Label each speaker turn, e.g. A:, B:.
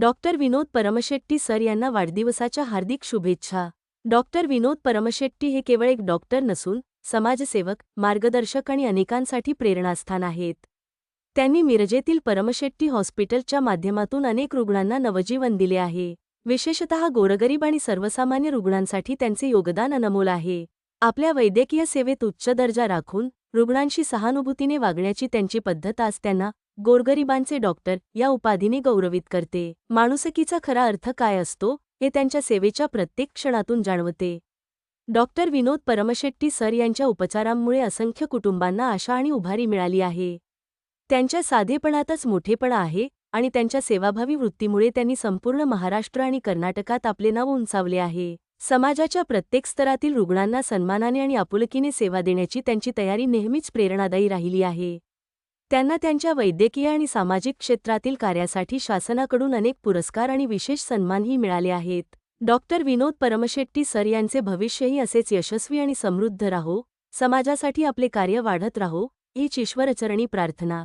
A: Doctor विनोद Paramshetti sir यांना वाढदिवसाच्या हार्दिक शुभेच्छा. डॉक्टर विनोद परमशेट्टी हे केवळ एक डॉक्टर नसून समाजसेवक मार्गदर्शक आणि अनेकांसाठी प्रेरणास्थान आहेत. त्यांनी मिरजेतील परमशेट्टी हॉस्पिटलच्या माध्यमातून अनेक रुग्णांना नवजीवन दिले आहे. विशेषतः गोरगरीब आणि सर्वसामान्य रुग्णांसाठी त्यांचे योगदान अनमोल आहे. आपल्या वैद्यकीय सेवेत उच्च दर्जा राखून रुग्णांशी सहानुभूतीने वागण्याची त्यांची पद्धत आज त्यांना गोरगरिबांचे डॉक्टर या उपाधीने गौरवित करते. माणुसकीचा खरा अर्थ काय असतो हे त्यांच्या सेवेच्या प्रत्येक क्षणातून जाणवते. डॉक्टर विनोद परमशेट्टी सर यांच्या उपचारांमुळे असंख्य कुटुंबांना आशा आणि उभारी मिळाली आहे. त्यांच्या साधेपणातच मोठेपणा आहे आणि त्यांच्या सेवाभावी वृत्तीमुळे त्यांनी संपूर्ण महाराष्ट्र आणि कर्नाटकात आपले नाव उंचावले आहे. समाजाच्या प्रत्येक स्तरातील रुग्णांना सन्मानाने आणि आपुलकीने सेवा देण्याची त्यांची तयारी नेहमीच प्रेरणादायी राहिली आहे. त्यांना त्यांच्या वैद्यकीय आणि सामाजिक क्षेत्रातील कार्यासाठी शासनाकडून अनेक पुरस्कार आणि विशेष सन्मानही मिळाले आहेत. डॉक्टर विनोद परमशेट्टी सर यांचे भविष्यही असेच यशस्वी आणि समृद्ध राहो. समाजासाठी आपले कार्य वाढत राहो. हीच ईश्वरचरणी प्रार्थना.